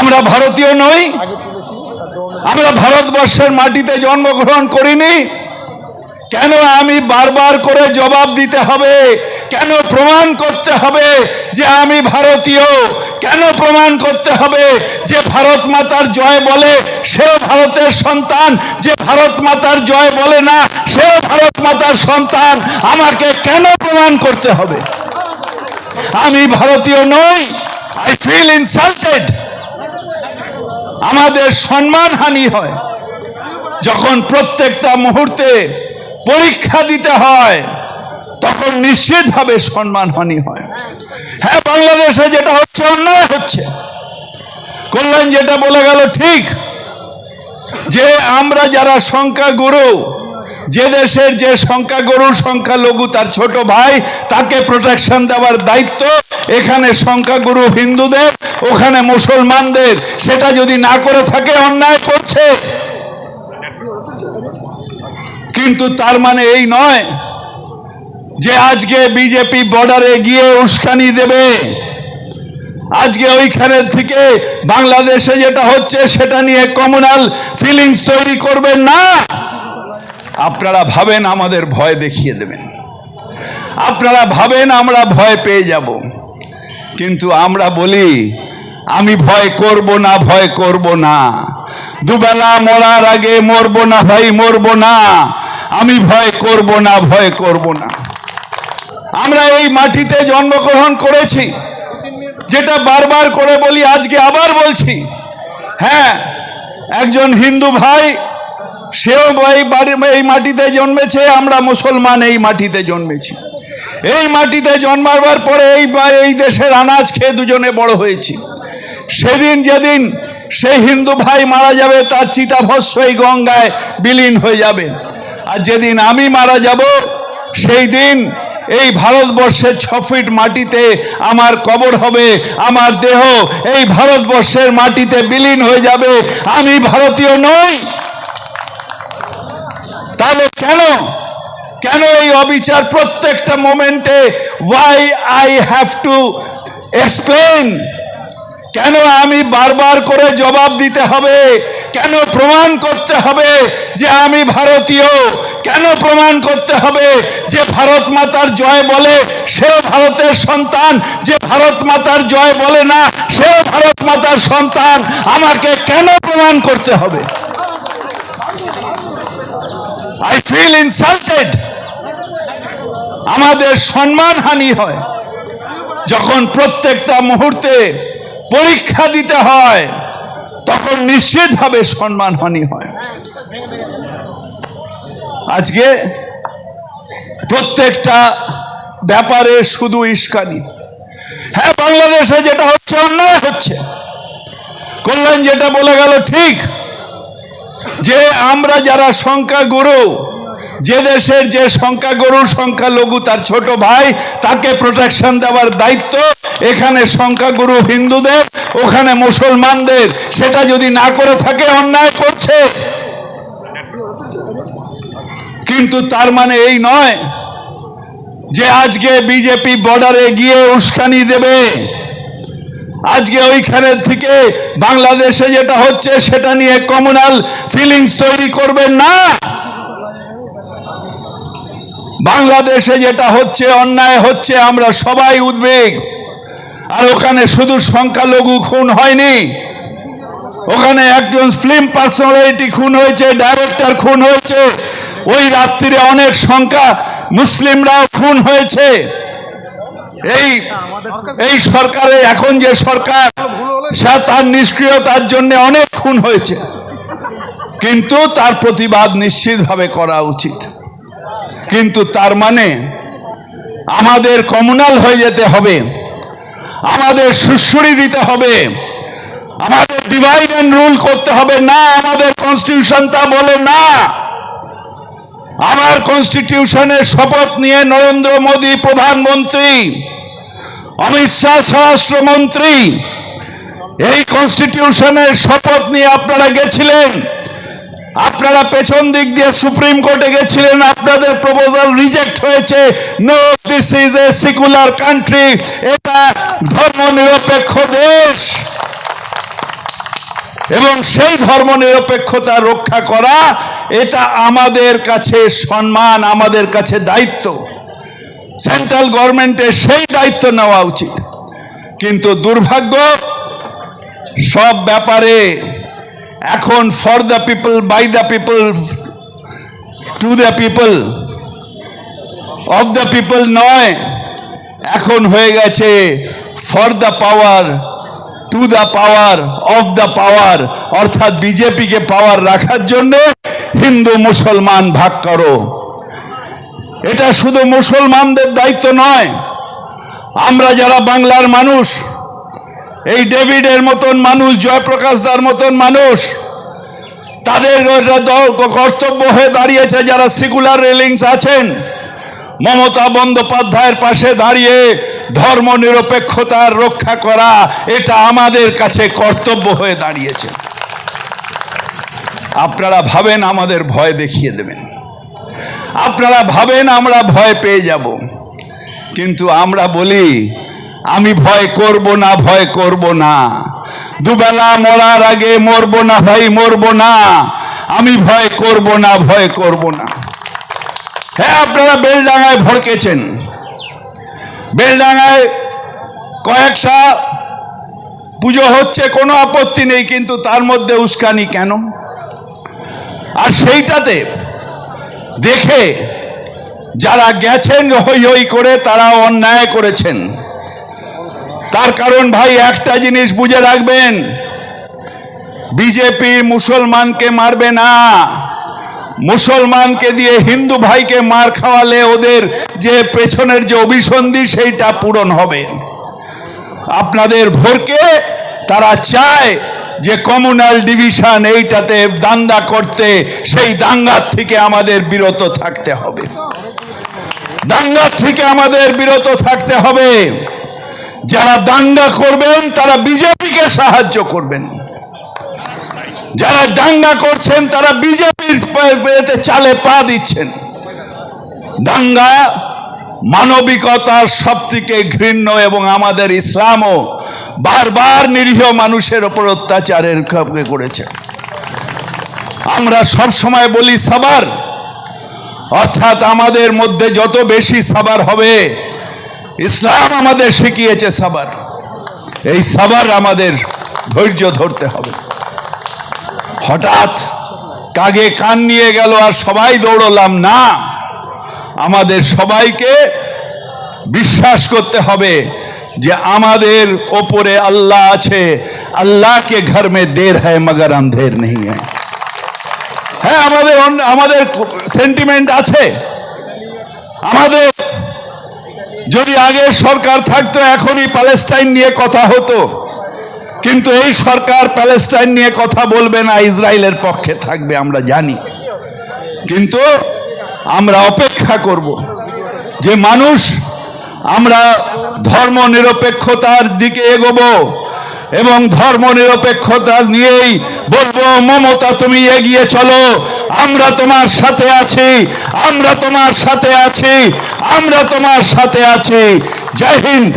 আমরা ভারতীয় নই। আমরা ভারতবর্ষের মাটিতে জন্মগ্রহণ করিনি। কেন আমি বারবার করে জবাব দিতে হবে? কেন প্রমাণ করতে হবে যে আমি ভারতীয়? কেন প্রমাণ করতে হবে যে ভারত মাতার জয় বলে? সেও ভারতের সন্তান। যে ভারত মাতার জয় বলে না সেও ভারত মাতার সন্তান। আমাকে কেন প্রমাণ করতে হবে? আমি ভারতীয় নই। আই ফিল ইনসাল্টেড আমাদের সম্মানহানি হয়। যখন প্রত্যেকটা মুহূর্তে পরীক্ষা দিতে হয়, তখন নিশ্চিতভাবে সম্মানহানি হয়। হ্যাঁ বাংলাদেশে যেটা হচ্ছে, অন্যায় হচ্ছে। কল্যাণ যেটা বলে গেল ঠিক, যে আমরা যারা সংখ্যাগুরু যে দেশের যে সংখ্যাগুরু, সংখ্যালঘু তার ছোট ভাই, তাকে প্রোটেকশন দেওয়ার দায়িত্ব, এখানে সংখ্যাগুরু হিন্দুদের, ওখানে মুসলমানদের। সেটা যদি না করে থাকে, অন্যায় করছে। কিন্তু তার মানে এই নয় যে আজকে বিজেপি বর্ডারে গিয়ে উস্কানি দেবে। আজকে ওইখানে থেকে বাংলাদেশে যেটা হচ্ছে, সেটা নিয়ে কমনাল ফিলিংস তৈরি করবেন না। আপনারা ভাবেন আমাদের ভয় দেখিয়ে দেবেন। আপনারা ভাবেন আমরা ভয় পেয়ে যাব। কিন্তু আমরা বলি, আমি ভয় করব না, ভয় করব না। দুবেলা মরার আগে মরব না ভাই, মরব না। আমি ভয় করব না, ভয় করব না। আমরা এই মাটিতে জন্মগ্রহণ করেছি। যেটা বারবার করে বলি, আজকে আবার বলছি। হ্যাঁ একজন হিন্দু ভাই সেও এই বাড়ি এই মাটিতে জন্মেছে, আমরা মুসলমান এই মাটিতে জন্মেছি। এই মাটিতে জন্মাবার পরে এই এই দেশের আনাজ খেয়ে দুজনে বড় হয়েছি। সেদিন যেদিন সেই হিন্দু ভাই মারা যাবে, তার চিতাভস্য এই গঙ্গায় বিলীন হয়ে যাবে। আর যেদিন আমি মারা যাব, সেই দিন এই ভারতবর্ষের ছ ফিট মাটিতে আমার কবর হবে, আমার দেহ এই ভারতবর্ষের মাটিতে বিলীন হয়ে যাবে। আমি ভারতীয় নই তাহলে কেন? কেন এই অবিচার প্রত্যেকটা মোমেন্টে? Why I have to explain কেন আমি বারবার করে জবাব দিতে হবে? কেন প্রমাণ করতে হবে যে আমি ভারতীয়? কেন প্রমাণ করতে হবে যে ভারত মাতার জয় বলে সেও ভারতের সন্তান? যে ভারত মাতার জয় বলে না, সেও ভারত মাতার সন্তান? আমাকে কেন প্রমাণ করতে হবে? আই ফিল ইনসাল্টেড আমাদের সম্মানহানি হয়। যখন প্রত্যেকটা মুহূর্তে পরীক্ষা দিতে হয়, তখন নিশ্চিতভাবে সম্মানহানি হয়। আজকে প্রত্যেকটা ব্যাপারে শুধু ইস্কানি। হ্যাঁ বাংলাদেশে যেটা হচ্ছে, অন্যায় হচ্ছে। কল্যাণ যেটা বলে গেল, ঠিক। যে আমরা যারা সংখ্যাগুরু, যে দেশের যে সংখ্যাগুরু সংখ্যালঘু তার ছোট ভাই, তাকে প্রোটেকশন দেওয়ার দায়িত্ব, এখানে সংখ্যাগুরু হিন্দুদের, ওখানে মুসলমানদের। সেটা যদি না করে থাকে, অন্যায় করছে। কিন্তু তার মানে এই নয় যে আজকে বিজেপি বর্ডারে গিয়ে উস্কানি দেবে। আজকে ওইখানে থেকে বাংলাদেশে যেটা হচ্ছে সেটা নিয়ে কমনাল ফিলিংস তৈরি করবেন না। বাংলাদেশে যেটা হচ্ছে, অন্যায় হচ্ছে, আমরা সবাই উদ্বেগ। আর ওখানে শুধু সংখ্যালঘু খুন হয়নি। ওখানে একজন ফিল্ম পার্সোনালিটি খুন হয়েছে ডাইরেক্টর খুন হয়েছে। ওই রাত্রিরে অনেক সংখ্যা মুসলিমরাও খুন হয়েছে। এই এই সরকারে এখন যে সরকার, সে তার নিষ্ক্রিয়তার জন্য অনেক খুন হয়েছে। কিন্তু তার প্রতিবাদ নিশ্চিতভাবে করা উচিত। কিন্তু তার মানে আমাদের কমনাল হয়ে যেতে হবে, আমাদের সুশ্রী দিতে হবে, আমাদের ডিভাইড অ্যান্ড রুল করতে হবে। না, আমাদের কনস্টিটিউশন তা বলে না। আমার কনস্টিটিউশনের শপথ নিয়ে নরেন্দ্র মোদী প্রধানমন্ত্রী অমিত শাহ স্বরাষ্ট্রমন্ত্রী, এই কনস্টিটিউশনের শপথ নিয়ে আপনারা গেছিলেন? আপনারা পেছন দিক দিয়ে সুপ্রিম কোর্টে গেছিলেন, আপনাদের প্রপোজাল রিজেক্ট হয়েছে। No this is a secular country এটা ধর্ম নিরপেক্ষ দেশ। এবং সেই ধর্মনিরপেক্ষতা রক্ষা করা, এটা আমাদের কাছে সম্মান, আমাদের কাছে দায়িত্ব। সেন্ট্রাল গভর্নমেন্টের সেই দায়িত্ব নেওয়া উচিত। কিন্তু দুর্ভাগ্য, সব ব্যাপারে এখন for the people by the people to the people of the people নয়, এখন হয়ে গেছে for the power to the power of the power অর্থাৎ বিজেপিকে পাওয়ার রাখার জন্য হিন্দু মুসলমান ভাগ করো। এটা শুধু মুসলমানদের দায়িত্ব নয়। আমরা যারা বাংলার মানুষ, এই ডেভিডের মতন মানুষ, জয়প্রকাশ দার মতন মানুষ, তাদের কর্তব্য হয়ে দাঁড়িয়েছে যারা সিকুলার রেলিংস আছেন। মমতা বন্দ্যোপাধ্যায়ের পাশে দাঁড়িয়ে ধর্ম নিরপেক্ষতার রক্ষা করা, এটা আমাদের কাছে কর্তব্য হয়ে দাঁড়িয়েছে। আপনারা ভাবেন, আমাদের ভয় দেখিয়ে দেবেন। আপনারা ভাবেন আমরা ভয় পেয়ে যাব। কিন্তু আমরা বলি, আমি ভয় করব না, ভয় করব না। দুবেলা মরার আগে মরবো না ভাই, মরবো না। আমি ভয় করব না, ভয় করব না। হ্যাঁ আপনারা বেলডাঙায় ভড়কেছেন বেলডাঙায় কয়েকটা পুজো হচ্ছে, কোনো আপত্তি নেই, কিন্তু তার মধ্যে উস্কানি কেন? আর সেইটাতে দেখে যারা গেছেন, হই হই করে তারা অন্যায় করেছেন। তার কারণ ভাই, একটা জিনিস বুঝে রাখবেন, বিজেপি মুসলমানকে মারবে না। মুসলমানকে দিয়ে হিন্দু ভাইকে মার খাওয়ালে ওদের যে পেছনের যে অভিসন্ধি, সেইটা পূরণ হবে। আপনাদের ভোরকে তারা চায় যে কমিউনাল ডিভিশন এইটাতে দাঙ্গা করতে, সেই দাঙ্গার থেকে আমাদের বিরত থাকতে হবে। দাঙ্গার থেকে আমাদের বিরত থাকতে হবে। যারা দাঙ্গা করবেন, তারা বিজেপিকে সাহায্য করবেন। যারা দাঙ্গা করছেন, তারা বিজেপির চালে পা দিচ্ছেন। দাঙ্গা মানবিকতার সব থেকে ঘৃণ্য এবং আমাদের ইসলামও বারবার নিরীহ মানুষের ওপর অত্যাচারের করেছে। আমরা সব সময় বলি, সাবার। অর্থাৎ আমাদের মধ্যে যত বেশি সাবার হবে, ইসলাম আমাদের শিখিয়েছে সাবার। এই সাবার আমাদের ধৈর্য ধরতে হবে। হঠাৎ কাগে কান নিয়ে গেল, আর সবাই দৌড়লাম না। আমাদের সবাইকে বিশ্বাস করতে হবে। যে আমাদের ওপরে আল্লাহ আছে, আল্লাহকে ঘর মে দের হ্যায়, মগর আন্ধের নেই হ্যাঁ আমাদের আমাদের সেন্টিমেন্ট আছে। আমাদের যদি আগের সরকার থাকতো, এখনই প্যালেস্টাইন নিয়ে কথা হতো। কিন্তু এই সরকার প্যালেস্টাইন নিয়ে কথা বলবে না, ইসরায়েলের পক্ষে থাকবে, আমরা জানি। কিন্তু আমরা অপেক্ষা করব যে মানুষ আমরা ধর্ম নিরপেক্ষতার দিকে এগোব এবং ধর্ম নিরপেক্ষতা নিয়েই বলব, মমতা, তুমি এগিয়ে চলো। আমরা তোমার সাথে আছি, আমরা তোমার সাথে আছি, আমরা তোমার সাথে আছি। জয় হিন্দ।